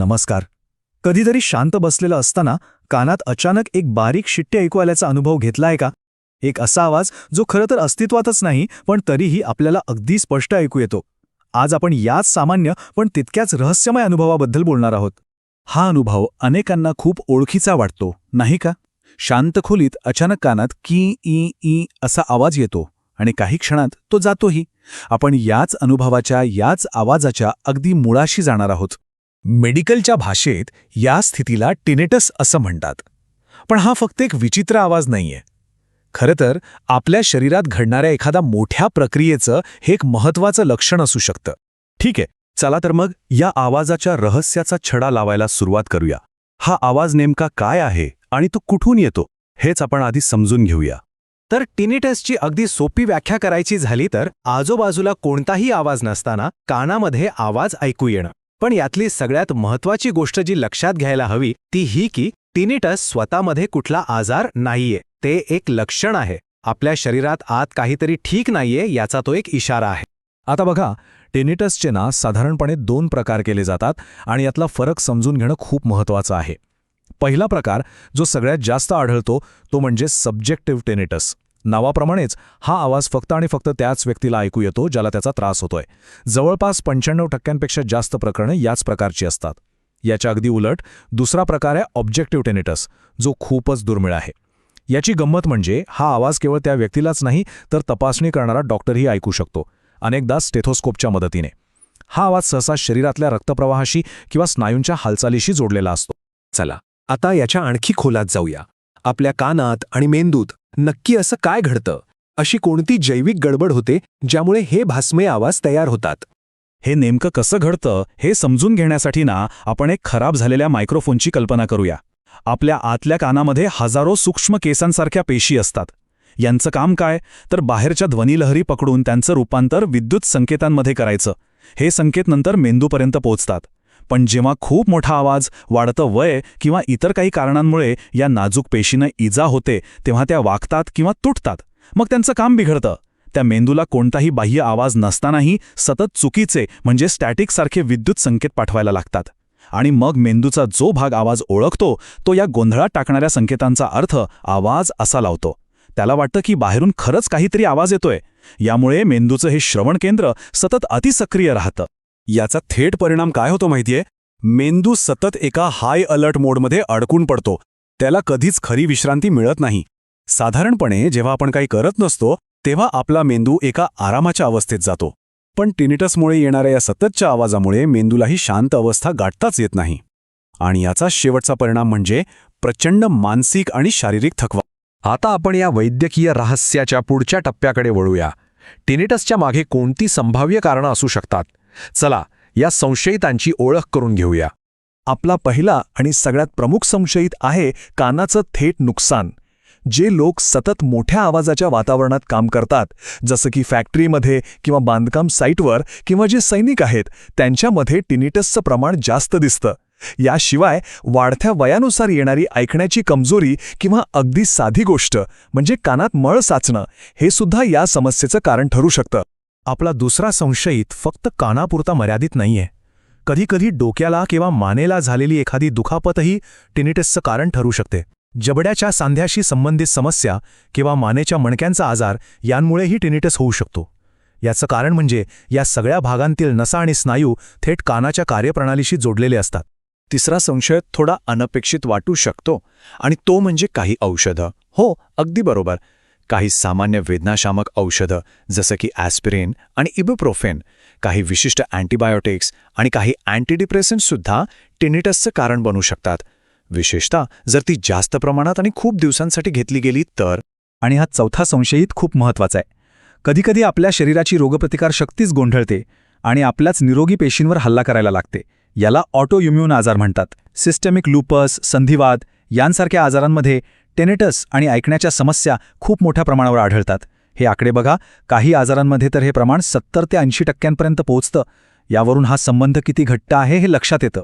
नमस्कार. कधीतरी शांत बसलेलं असताना कानात अचानक एक बारीक शिट्टे ऐकू आल्याचा अनुभव घेतलाय का? एक असा आवाज जो खरं तर अस्तित्वातच नाही पण तरीही आपल्याला अगदी स्पष्ट ऐकू येतो. आज आपण याच सामान्य पण तितक्याच रहस्यमय अनुभवाबद्दल बोलणार आहोत. हा अनुभव अनेकांना खूप ओळखीचा वाटतो नाही का? शांत खोलीत अचानक कानात की ई ई असा आवाज येतो आणि काही क्षणात तो जातोही. आपण याच अनुभवाच्या याच आवाजाच्या अगदी मुळाशी जाणार आहोत. मेडिकलच्या भाषेत या स्थितीला टिनेटस असं म्हणतात. पण हा फक्त एक विचित्र आवाज नाहीये. खरं तर आपल्या शरीरात घडणाऱ्या एखाद्या मोठ्या प्रक्रियेचं हे एक महत्वाचं लक्षण असू शकतं. ठीक आहे चला तर मग या आवाजाच्या रहस्याचा छडा लावायला सुरुवात करूया. हा आवाज नेमका काय आहे आणि तो कुठून येतो हेच आपण आधी समजून घेऊया. तर टिनिटसची अगदी सोपी व्याख्या करायची झाली तर आजूबाजूला कोणताही आवाज नसताना कानामध्ये आवाज ऐकू येणं. पण यातली सगळ्यात महत्वाची गोष्ट जी लक्षात घ्यायला हवी ती ही की टिनिटस स्वतःमध्ये कुठला आजार नाहीये. ते एक लक्षण आहे. आपल्या शरीरात आत काहीतरी ठीक नाहीये याचा तो एक इशारा आहे. आता बघा टेनिटसचे ना साधारणपणे दोन प्रकार केले जातात आणि यातला फरक समजून घेणं खूप महत्त्वाचं आहे. पहिला प्रकार जो सगळ्यात जास्त आढळतो तो म्हणजे सब्जेक्टिव्ह टेनिटस नावाप्रमाणेच हा आवाज फक्त आणि फक्त त्याच व्यक्तीला ऐकू येतो ज्याला त्याचा त्रास होतोय. जवळपास पंच्याण्णव टक्क्यांपेक्षा जास्त प्रकरणं याच प्रकारची असतात. याच्या अगदी उलट दुसरा प्रकार आहे ऑब्जेक्टिव्ह टेनिटस जो खूपच दुर्मिळ आहे. याची गंमत म्हणजे हा आवाज केवळ त्या व्यक्तीलाच नाही तर तपासणी करणारा डॉक्टरही ऐकू शकतो. अनेकदा स्टेथोस्कोपच्या मदतीने. हा आवाज सहसा शरीरातल्या रक्तप्रवाहाशी किंवा स्नायूंच्या हालचालीशी जोडलेला असतो. चला आता याच्या आणखी खोलात जाऊया. आपल्या कानात आणि मेंदूत नक्की असं काय घडतं? अशी कोणती जैविक गडबड होते ज्यामुळे हे भासमय आवाज तयार होतात? हे नेमकं कसं घडतं हे समजून घेण्यासाठी ना आपण एक खराब झालेल्या मायक्रोफोनची कल्पना करूया. आपल्या आतल्या कानामध्ये हजारो सूक्ष्म केसांसारख्या पेशी असतात. यांचं काम काय? तर बाहेरच्या ध्वनिलहरी पकडून त्यांचं रूपांतर विद्युत संकेतांमध्ये करायचं. हे संकेत नंतर मेंदूपर्यंत पोहोचतात. पण जेव्हा खूप मोठा आवाज वाढतं वय किंवा इतर काही कारणांमुळे या नाजूक पेशीनं इजा होते तेव्हा त्या वागतात किंवा तुटतात. मग त्यांचं काम बिघडतं. त्या मेंदूला कोणताही बाह्य आवाज नसतानाही सतत चुकीचे म्हणजे स्टॅटिकसारखे विद्युत संकेत पाठवायला लागतात. आणि मग मेंदूचा जो भाग आवाज ओळखतो तो या गोंधळात टाकणाऱ्या संकेतांचा अर्थ आवाज असा लावतो. त्याला वाटतं की बाहेरून खरंच काहीतरी आवाज येतोय. यामुळे मेंदूचं हे श्रवण केंद्र सतत अतिसक्रिय राहतं. याचा थेट परिणाम काय होतो माहितीये? मेंदू सतत एका हाय अलर्ट मोडमध्ये अडकून पडतो. त्याला कधीच खरी विश्रांती मिळत नाही. साधारणपणे जेव्हा आपण काही करत नसतो तेव्हा आपला मेंदू एका आरामाच्या अवस्थेत जातो. पण टिनिटसमुळे येणाऱ्या या सततच्या आवाजामुळे मेंदूलाही शांत अवस्था गाठताच येत नाही. आणि याचा शेवटचा परिणाम म्हणजे प्रचंड मानसिक आणि शारीरिक थकवा. आता आपण या वैद्यकीय रहस्याच्या पुढच्या टप्प्याकडे वळूया. टिनिटसच्या मागे कोणती संभाव्य कारणं असू शकतात? चला या संशयितांची ओळख करून घेऊया. आपला पहिला आणि सगळ्यात प्रमुख संशयित आहे कानाचं थेट नुकसान. जे लोक सतत मोठ्या आवाजाच्या वातावरणात काम करतात जसं की फॅक्टरीमध्ये किंवा बांधकाम साईटवर किंवा जे सैनिक आहेत त्यांच्यामध्ये टिनिटसचं प्रमाण जास्त दिसतं. याशिवाय वाढत्या वयानुसार येणारी ऐकण्याची कमजोरी किंवा अगदी साधी गोष्ट म्हणजे कानात मळ साचणं हे सुद्धा या समस्येचं कारण ठरू शकतं. आपला दुसरा संशयित फक्त कानापुरता मर्यादित नाहीये. कधीकधी डोक्याला किंवा मानेला झालेली एखादी दुखापतही टिनिटसचं कारण ठरू शकते. जबड्याच्या सांध्याशी संबंधित समस्या किंवा मानेच्या मणक्यांचा आजार यांमुळेही टिनिटस होऊ शकतो. याचं कारण म्हणजे या सगळ्या भागांतील नसा आणि स्नायू थेट कानाच्या कार्यप्रणालीशी जोडलेले असतात. तिसरा संशय थोडा अनपेक्षित वाटू शकतो आणि तो म्हणजे काही औषधं. हो अगदी बरोबर. काही सामान्य वेदनाशामक औषधं जसं की ॲस्पिरिन आणि इबुप्रोफेन काही विशिष्ट अँटीबायोटिक्स आणि काही अँटीडिप्रेसंटसुद्धा टिनिटसचं कारण बनू शकतात. विशेषतः जर ती जास्त प्रमाणात आणि खूप दिवसांसाठी घेतली गेली तर. आणि हा चौथा संशयित खूप महत्त्वाचा आहे. कधीकधी आपल्या शरीराची रोगप्रतिकार शक्तीच गोंधळते आणि आपल्याच निरोगी पेशींवर हल्ला करायला लागते. याला ऑटो इम्युन आजार म्हणतात. सिस्टमिक लुपस संधिवाद यांसारख्या आजारांमध्ये टेनेटस आणि ऐकण्याच्या समस्या खूप मोठ्या प्रमाणावर आढळतात. हे आकडे बघा. काही आजारांमध्ये तर हे प्रमाण सत्तर ते ऐंशी टक्क्यांपर्यंत पोहोचतं. यावरून हा संबंध किती घट्ट आहे हे लक्षात येतं.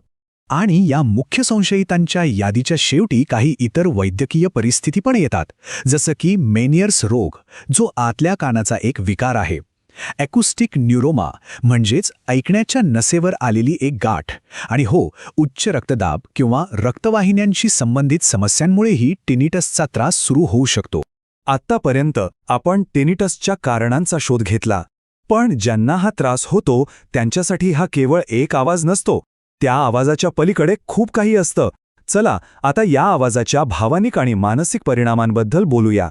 आणि या मुख्य संशयितांच्या यादीच्या शेवटी काही इतर वैद्यकीय परिस्थिती पण येतात. जसं की मेनियर्स रोग जो आतल्या कानाचा एक विकार आहे. ॲकुस्टिक न्यूरोमा म्हणजेच ऐकण्याच्या नसेवर आलेली एक गाठ. आणि हो उच्च रक्तदाब किंवा रक्तवाहिन्यांशी संबंधित समस्यांमुळेही टिनिटसचा त्रास सुरू होऊ शकतो. आत्तापर्यंत आपण टेनिटसच्या कारणांचा शोध घेतला पण ज्यांना हा त्रास होतो त्यांच्यासाठी हा केवळ एक आवाज नसतो. त्या आवाजाच्या पलीकडे खूप काही असतं. चला आता या आवाजाच्या भावनिक आणि मानसिक परिणामांबद्दल बोलूया.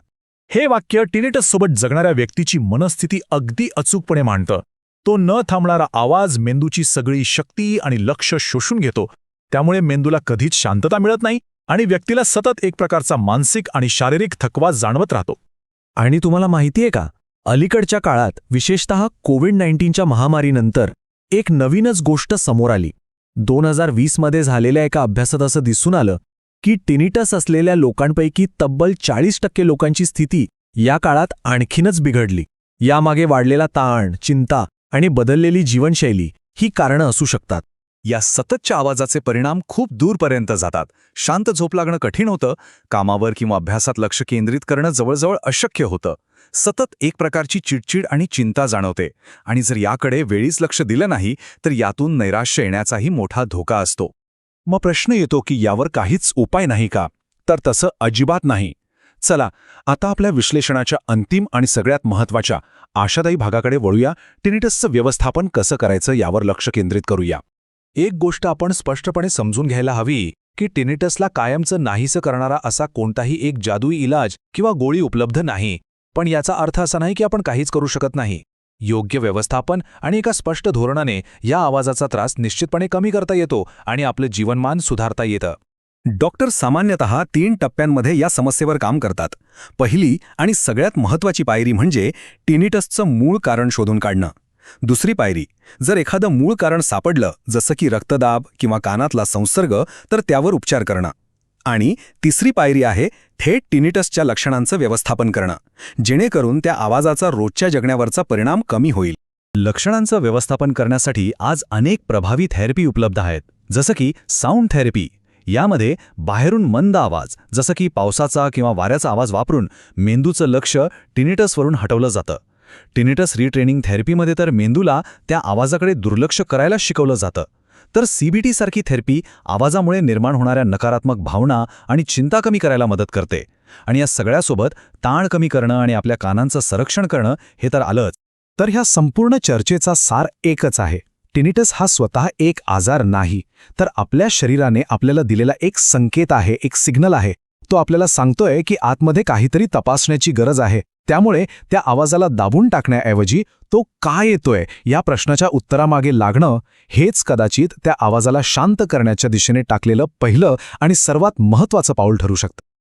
हे वाक्य टिनेटससोबत जगणाऱ्या व्यक्तीची मनस्थिती अगदी अचूकपणे मांडतं. तो न थांबणारा आवाज मेंदूची सगळी शक्ती आणि लक्ष शोषून घेतो. त्यामुळे मेंदूला कधीच शांतता मिळत नाही आणि व्यक्तीला सतत एक प्रकारचा मानसिक आणि शारीरिक थकवा जाणवत राहतो. आणि तुम्हाला माहितीये का? अलीकडच्या काळात विशेषतः कोविड नाईन्टीनच्या महामारीनंतर एक नवीनच गोष्ट समोर आली. दोन हजार वीसमध्ये झालेल्या एका अभ्यासात असं दिसून आलं की टिनिटस असलेल्या लोकांपैकी तब्बल चाळीस टक्के लोकांची स्थिती या काळात आणखीनच बिघडली. यामागे वाढलेला ताण चिंता आणि बदललेली जीवनशैली ही कारणं असू शकतात. या सततच्या आवाजाचे परिणाम खूप दूरपर्यंत जातात. शांत झोप लागणं कठीण होतं. कामावर किंवा अभ्यासात लक्ष केंद्रित करणं जवळजवळ अशक्य होतं. सतत एक प्रकारची चिडचिड आणि चिंता जाणवते. आणि जर याकडे वेळीच लक्ष दिलं नाही तर यातून नैराश्य येण्याचाही मोठा धोका असतो. मग प्रश्न येतो की यावर काहीच उपाय नाही का? तर तसं अजिबात नाही. चला आता आपल्या विश्लेषणाच्या अंतिम आणि सगळ्यात महत्त्वाच्या आशादायी भागाकडे वळूया. टिनिटसचं व्यवस्थापन कसं करायचं यावर लक्ष केंद्रित करूया. एक गोष्ट आपण स्पष्टपणे समजून घ्यायला हवी की टिनिटसला कायमचं नाहीसं करणारा असा कोणताही एक जादुई इलाज किंवा गोळी उपलब्ध नाही. पण याचा अर्थ असा नाही की आपण काहीच करू शकत नाही. योग्य व्यवस्थापन आणि एका स्पष्ट धोरणाने या आवाजाचा त्रास निश्चितपणे कमी करता येतो आणि आपलं जीवनमान सुधारता येतं. डॉक्टर सामान्यतः तीन टप्प्यांमध्ये या समस्येवर काम करतात. पहिली आणि सगळ्यात महत्त्वाची पायरी म्हणजे टिनिटसचं मूळ कारण शोधून काढणं. दुसरी पायरी जर एखादं मूळ कारण सापडलं जसं की रक्तदाब किंवा कानातला संसर्ग तर त्यावर उपचार करणं. आणि तिसरी पायरी आहे थेट टिनिटसच्या लक्षणांचं व्यवस्थापन करणं जेणेकरून त्या आवाजाचा रोजच्या जगण्यावरचा परिणाम कमी होईल. लक्षणांचं व्यवस्थापन करण्यासाठी आज अनेक प्रभावी थेरपी उपलब्ध आहेत जसं की साऊंड थेरपी. यामध्ये बाहेरून मंद आवाज जसं की पावसाचा किंवा वाऱ्याचा आवाज वापरून मेंदूचं लक्ष टिनिटसवरून हटवलं जातं. टिनिटस रिट्रेनिंग थेरपीमध्ये तर मेंदूला त्या आवाजाकडे दुर्लक्ष करायला शिकवलं जातं. तर सीबीटी सारखी थेरपी आवाजामुळे निर्माण होणाऱ्या नकारात्मक भावना आणि चिंता कमी करायला मदत करते. आणि या सगळ्यासोबत ताण कमी करणं आणि आपल्या कानांचं संरक्षण करणं हे तर आलंच. तर ह्या संपूर्ण चर्चेचा सार एकच आहे. टिनिटस हा स्वतः एक आजार नाही. तर आपल्या शरीराने आपल्याला दिलेला एक संकेत आहे एक सिग्नल आहे. तो आपल्याला सांगतोय की आतमध्ये काहीतरी तपासण्याची गरज आहे. त्यामुळे त्या आवाजाला दाबून टाकण्याऐवजी तो का येतोय या प्रश्नाच्या उत्तरामागे लागणं हेच कदाचित त्या आवाजाला शांत करण्याच्या दिशेने टाकलेलं पहिलं आणि सर्वात महत्त्वाचं पाऊल ठरू शकतं.